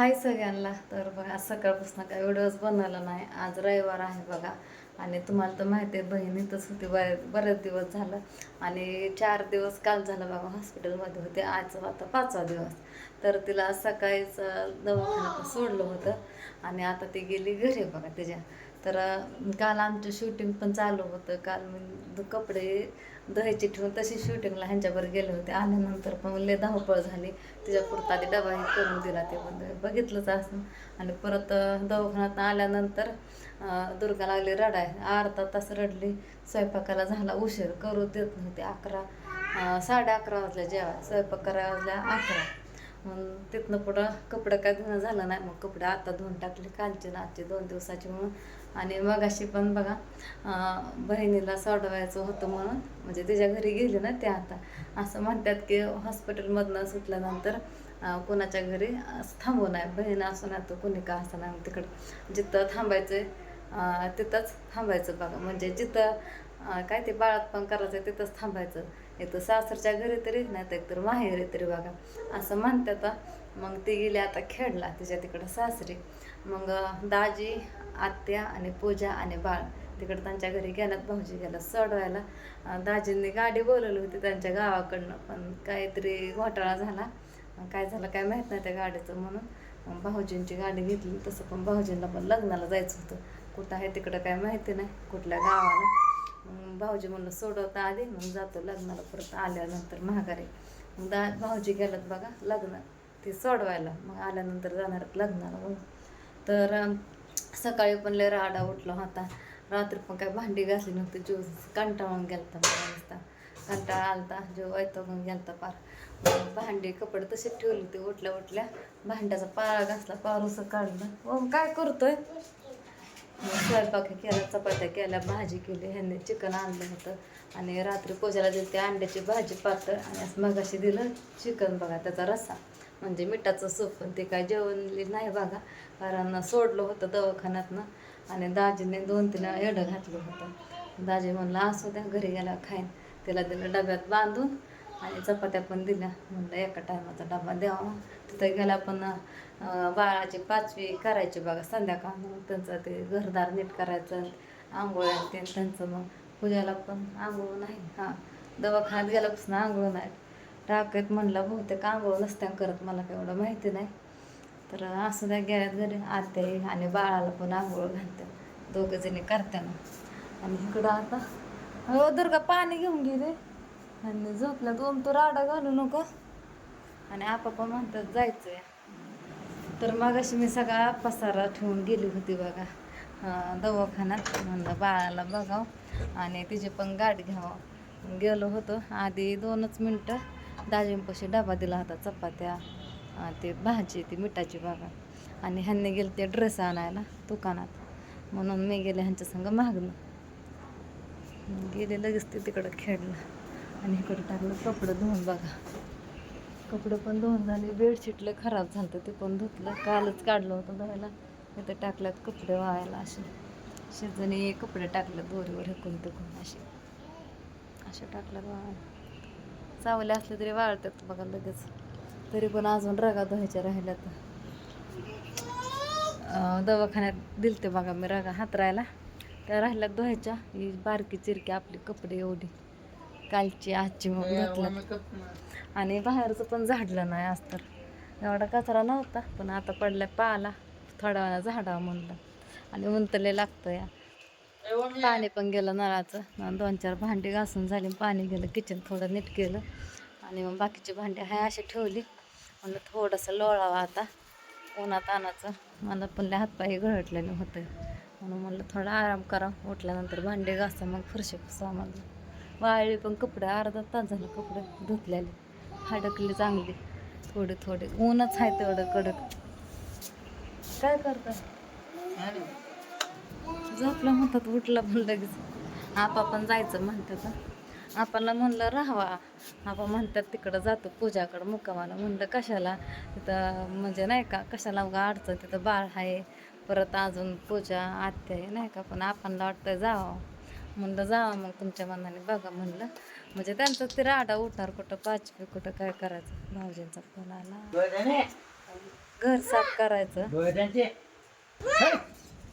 हाय सगळ्यांना. तर बघा आज सकाळपासून काय व्हिडिओज बनवला नाही. आज रविवार आहे बघा. आणि तुम्हाला तर माहिती आहे बहिणीतच होती. बऱ्याच बरेच दिवस झालं. आणि चार दिवस काल झालं बघा हॉस्पिटलमध्ये होते. आज आता पाचवा दिवस. तर तिला सकाळीचं सकाळीच दवाखान्यात सोडलं होतं. आणि आता ती गेली घरी बघा तिच्या. तर काल आमचं शूटिंग पण चालू होतं. काल मी कपडे दहायचे ठेवून तशी शूटिंगला ह्यांच्यावर गेले होते. आल्यानंतर पण लय धावपळ झाली. तिच्या पुरता आधी डबा हे करून दिला ते पण. बघितलंच असं. आणि परत दवाखान्यात आल्यानंतर दुर्गा लागली रडाय. अर्धा तास रडली. स्वयंपाकाला झाला उशीर. करू देत नव्हते. अकरा साडे अकरा वाजल्या जेव्हा स्वयंपाक करायला वाजल्या अकरा. मग तिथनं पुढं कपडे काय धुणं झालं नाही. मग कपडे आता धुवून टाकले. कालचे नाचे दोन दिवसाचे. म्हणून आणि मग अशी पण बघा बहिणीला सोडवायचं होतं म्हणून म्हणजे तिच्या घरी गेले ना ते आता. असं म्हणतात की हॉस्पिटलमधनं सुटल्यानंतर कोणाच्या घरी थांबू नाही बहीण असो ना तर कोणी का असं नाही तिकडं. जिथं थांबायचं आहे तिथंच थांबायचं बघा. म्हणजे जिथं काय ते बाळात पण करायचं तिथंच थांबायचं. एक तर सासरच्या घरी तरी नाही तर एकतर माहेरी तरी बघा. असं म्हणतात मग ती गेली आता खेळला तिच्या तिकडं सासरी. मग दाजी आत्या आणि पूजा आणि बाळ तिकडं त्यांच्या घरी गेल्यात भाऊजी गेला सोडवायला. दाजींनी गाडी बोलवली होती त्यांच्या गावाकडनं पण काहीतरी घोटाळा झाला. काय झालं काय माहीत नाही त्या गाडीचं म्हणून. मग भाऊजींची गाडी घेतली तसं पण भाऊजींना पण लग्नाला जायचं होतं. कुठं आहे तिकडं काय माहिती नाही कुठल्या गावाला मग भाऊजी म्हणलं सोडवता आधी मग जातो लग्नाला परत आल्यानंतर महागारी मग दा भाऊजी गेलात बघा लग्न. ते सोडवायला. मग आल्यानंतर जाणार लग्नाला मग तर सकाळी पण लय राडा उठला होता. रात्री पण काय भांडी घासली नव्हती जीव कंटाळून गेलता मला कंटाळा आलता जीव वैतागून गेलता पार मग भांडी कपडे तसे ठेवले ते उठल्या उठल्या भांड्याचा पाळा घासला पारूसं काढलं. मग काय करतोय? स्वयंपाक केला चपात्या केल्या भाजी केली ह्यांनी चिकन आणलं होतं. आणि रात्री पूजाला दिली ते अंड्याची भाजी पातळ आणि असं मगाशी दिलं चिकन बघा त्याचा रस्सा. म्हणजे मिठाचं सूप पण ते काय जेवणली नाही बघा कारण सोडलं होतं दवाखान्यातनं आणि दाजीने दोन तीन वेळा एडं घातलं होतं. दाजी म्हणलं असू द्या घरी गेला खाईन. त्याला दिलं डब्यात बांधून आणि चपात्या पण दिल्या. म्हणलं एका टायमाचा डबा द्यावा. तिथं गेला पण बाळाची पाचवी करायची बघा संध्याकाळ. मग त्यांचं ते घरदार नीट करायचं आंघोळ आणि ते त्यांचं मग पूजाला पण आंघोळ नाही. हां दवाखान्यात गेल्यापासून आंघोळ नाही. टाकत म्हणलं बहुतेक आंघोळ नसत्या करत मला काय एवढं माहिती नाही. तर असं त्या गेल्यात घरी. आत्या आणि बाळाला पण आंघोळ घालते. दोघं जणी करताना आणि इकडं आता हो दुर्गा पाणी घेऊन गेले. आणि झोपला दोन तो राडा घालू नको. आणि आपा पण म्हणतात जायचंय. तर मग अशी मी सगळा पसारा ठेवून गेली होती बघा. दवाखान्यात म्हणलं बाळाला बघावं आणि तिची पण गाठ घ्यावं. गेलो होतो आधी दोनच मिनटं. दाजींपाशी डबा दिला होता चपात्या ते भाजी ती मिठाची बघा. आणि ह्यांनी गेले ते ड्रेस आणायला दुकानात. म्हणून मी गेले ह्यांच्या संग मागणं. गेले लगेच ते तिकडं खेळलं आणि इकडं टाकलं कपडं धुवून बघा. कपडे पण धुवून झाले बेडशीट लय खराब झालं ते पण धुतलं. कालच काढलं होतं धुवायला. इथं टाकल्यात कपडे वाळायला असे. शेजणी कपडे टाकलं दोरीवर हेकून तिकून असे. असे टाकल्यात वाळायला. चावले असले तरी वाळतात बघा लगेच. तरी पण अजून रगा धुवायच्या राहिल्या तर दवाखान्यात दिलते बघा मी रगा हातरायला. त्या राहिल्यात धुवायच्या. ही बारकी चिरकी आपली कपडे एवढी. कालची आजची मग घातल्यात आणि बाहेरचं पण झाडलं नाही आज तर. एवढा कचरा नव्हता पण आता पडला पाला. थोडा वेळा झाडा म्हणलं. आणि उंतले लागतं या पाणी पण गेलं नळाचं. दोन चार भांडी घासून झाली पाणी गेलं. किचन थोडं नीट केलं. आणि मग बाकीची भांडी हाय अशी ठेवली. म्हणलं थोडंसं लोळावं आता. उन्हात आणायचं. मला पण हातपाय गळटलेले होते. म्हणून म्हणलं थोडा आराम करा. उठल्यानंतर भांडी घासा. मग फरशी पुसा म्हणलं. वाळले पण कपडे अर्धा तास झालं कपडे धुतलेले. हाडकली चांगली. थोडे थोडे. ऊनच आहे तेवढं कडक. काय करता झोपलं म्हणतात उठलं पण लगेच. आपा पण जायचं म्हणतात आपणला म्हणलं राहावा. आपा म्हणतात तिकडं जातो पूजाकडं मुक्कामाला. म्हणलं कशाला? तिथं म्हणजे नाही का कशाला उगा अडचण? तिथं बाळ आहे. परत अजून पूजा आत्या आहे नाही का? पण आपणला वाटतं जावं. म्हणलं जावं मग तुमच्या मनाने बघा म्हणलं. म्हणजे त्यांचं ते राडा उठणार कुठं पाचवी कुठं काय करायचं? भाऊजींचा फोन आला. घर साफ करायचं.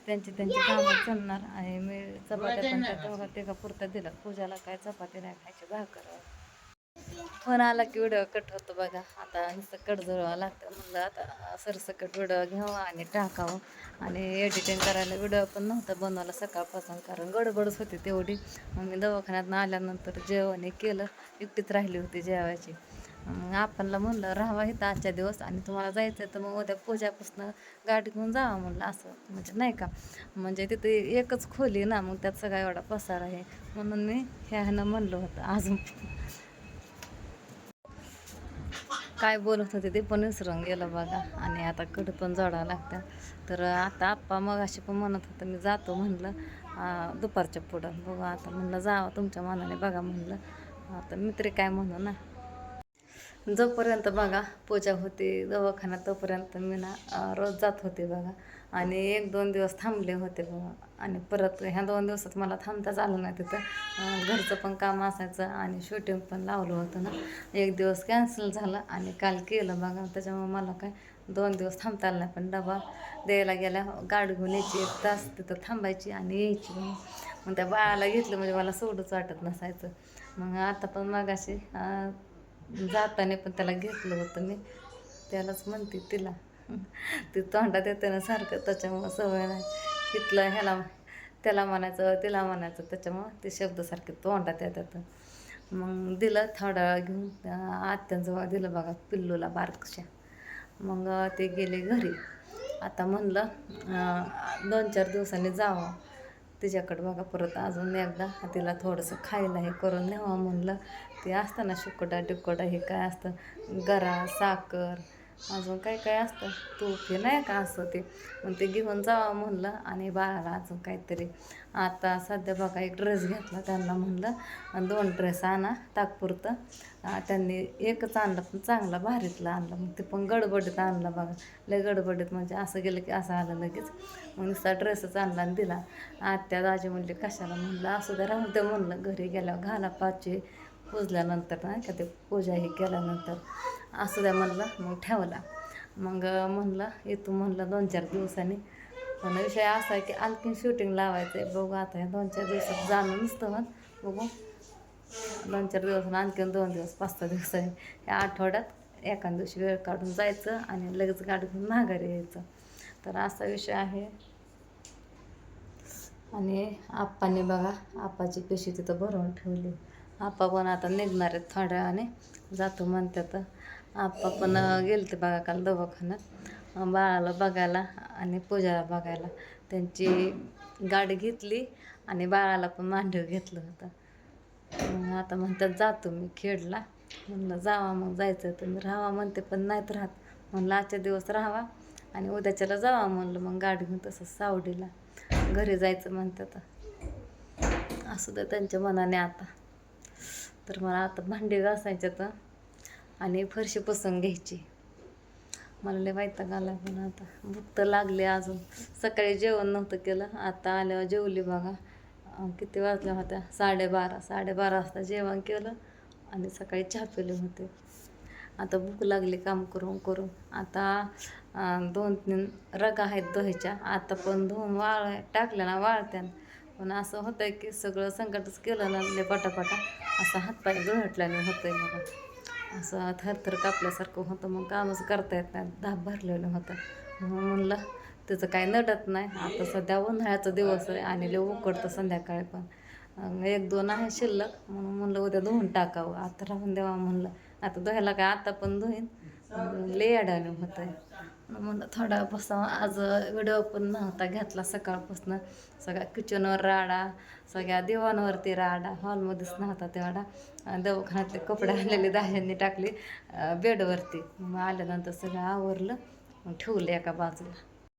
त्यांचे त्यांची कामं चालणार आणि मी चपात्या पण त्या ते का पुरता दिला. पूजाला काय चपाती नाही खायची भाकर. फोन आला की व्हिडिओ कट होतो बघा. आता नुसतं कट जुळवा लागतं. म्हणलं आता सरसकट व्हिडिओ घ्यावा आणि टाकावं. आणि एडिटिंग करायला व्हिडिओ पण नव्हता बनवला सकाळपासून. कारण गडबडच होती तेवढी. मग मी दवाखान्यात आल्यानंतर जेवण हे केलं. एकटीच राहिली होती जेवायची. मग आपणला म्हणलं राहावा इथं आजच्या दिवस आणि तुम्हाला जायचं आहे तर मग उद्या पूजापासून गाडी घेऊन जावा म्हणलं असं. म्हणजे नाही का? म्हणजे तिथे एकच खोली ना मग त्यात सगळा एवढा पसार आहे. म्हणून मी ह्यानं म्हणलं होतं अजून काय बोलत होते ते पण विसरून गेलं बघा. आणि आता कडं पण जोडावं लागतं. तर आता आप्पा मग असे पण म्हणत होतं मी जातो म्हणलं. दुपारच्या पुढं. बघू आता म्हणलं जावं तुमच्या मनाने बघा म्हणलं. आता मित्र काय म्हणू ना? जोपर्यंत बघा पूजा होती दवाखाना तोपर्यंत मी ना रोज जात होते बघा. आणि एक दोन दिवस थांबले होते बघा. आणि परत ह्या दोन दिवसात मला थांबताच आलं नाही तिथं. घरचं पण काम असायचं आणि शूटिंग पण लावलं होतं ना. एक दिवस कॅन्सल झालं आणि काल केलं बघा. त्याच्यामुळे मला काय दोन दिवस थांबता आलं नाही. पण डबा द्यायला गेल्या गाडी घेऊन यायची. एक तास तिथं थांबायची आणि यायची. मग मग त्या बाळाला घेतलं म्हणजे मला सोडूच वाटत नसायचं. मग आता पण मग अशी जाताना पण त्याला घेतलं होतं मी. त्यालाच म्हणते तिला. ती तोंडात येते ना सारखं त्याच्यामुळं सवय नाही. तिथलं ह्याला त्याला म्हणायचं तिला म्हणायचं त्याच्यामुळं ते शब्दसारखे तोंडात येतात. मग दिलं थोडा वेळा घेऊन आत्यांजवळ दिलं बघा पिल्लूला बारकशा. मग ते गेले घरी. आता म्हणलं दोन चार दिवसांनी जावं. तिच्याकडं बघा परत अजून एकदा तिला थोडंसं खायला हे करून न्यावं म्हणलं. ते असतं ना शुकोटा टिकोटा हे काय असतं? गरा साखर अजून काय काय असतं? तूप हे नाही का असं ते? मग ते घेऊन जावं म्हणलं आणि बाळाला अजून काहीतरी. आता सध्या बघा एक ड्रेस घेतला त्यांना म्हणलं. आणि दोन ड्रेस आणा तात्पुरतं. त्यांनी एकच आणलं पण चांगला भारीतला आणलं. मग ते पण गडबडीत आणलं बघा. लय गडबडीत म्हणजे असं गेलं की असं आलं लगेच. मग नुसता ड्रेसच आणला आणि दिला. आत्या दाजी म्हणले कशाला म्हणलं? असू द्या राहू द्या म्हणलं. घरी गेल्यावर घाला पाचशे पुजल्यानंतर नाही का ते पूजा हे केल्यानंतर असू द्या म्हणलं मग ठेवला. मग म्हणलं येतो म्हणलं दोन चार दिवसांनी. पण विषय असा आहे की आणखीन शूटिंग लावायचं आहे बघू आता ह्या दोन चार दिवसात जाणं नसतं मग बघू. दोन चार दिवस आणखीन दोन दिवस पाच सहा दिवसांनी. या आठवड्यात एका दिवशी वेळ काढून जायचं आणि लगेच गाडी घेऊन माघारी यायचं. तर असा विषय आहे. आणि आप्पाने बघा आप्पाची पेशी तिथं भरवून ठेवली. आप्पा पण आता निघणार आहेत थोड्या वेळाने जातो म्हणतात आप्पा पण गेलते बघा काल दवाखान्यात. बाळाला बघायला आणि पूजाला बघायला. त्यांची गाडी घेतली आणि बाळाला पण मांडव घेतलं होतं. मग आता म्हणतात जातो मी खेडला. म्हणलं जावा मग जायचं तुम्ही राहावा म्हणते पण नाहीत राहत. म्हणलं आजच्या दिवस राहावा आणि उद्याच्याला जावा. म्हणलं मग गाडी घेऊन तसं सावडीला घरी जायचं म्हणतात. असू द्या त्यांच्या मनाने आता. तर मला आता भांडी घासायचे तर आणि फरशी पुसून घ्यायची. मला लय वैताग आला पण आता. भूक तर लागली अजून. सकाळी जेवण नव्हतं केलं. आता आल्यावर जेवली बघा. किती वाजल्या होत्या? साडेबारा. साडेबारा वाजता जेवण केलं आणि सकाळी चहा पिले होते. आता भूक लागली काम करून करून. आता दोन तीन रगा आहेत धुवायच्या. आता पण धुवून वाळ टाकल्या ना वाळत्या पण असं होतं की सगळं संकटच केलं ना लय पटापटा. असं हातपाय गळटल्याने आहे मला असं थरथर कापल्यासारखं होतं. मग कामच करता येत नाही. धाप भरलेलं होतं. म्हणून म्हणलं त्याचं काही नडत नाही. आता सध्या उन्हाळ्याचा दिवस आहे आणि लय उकडतं संध्याकाळी पण. एक दोन आहे शिल्लक. म्हणून म्हणलं उद्या धुवून टाकावं. आता राहून द्यावा म्हणलं. आता धुवायला काय आता पण धुईन. लय अडाणी होत आहे म्हणलं थोडा बसा आज व्हिडिओ पण नव्हता घेतला सकाळपासून. सगळ्या किचनवर राडा सगळ्या दिवाणवरती राडा हॉलमध्येच नव्हता तेवढा. दवाखान्यातले कपडे आणलेले दाह्यांनी टाकले बेडवरती. मग आल्यानंतर सगळं आवरलं मग ठेवलं एका बाजूला.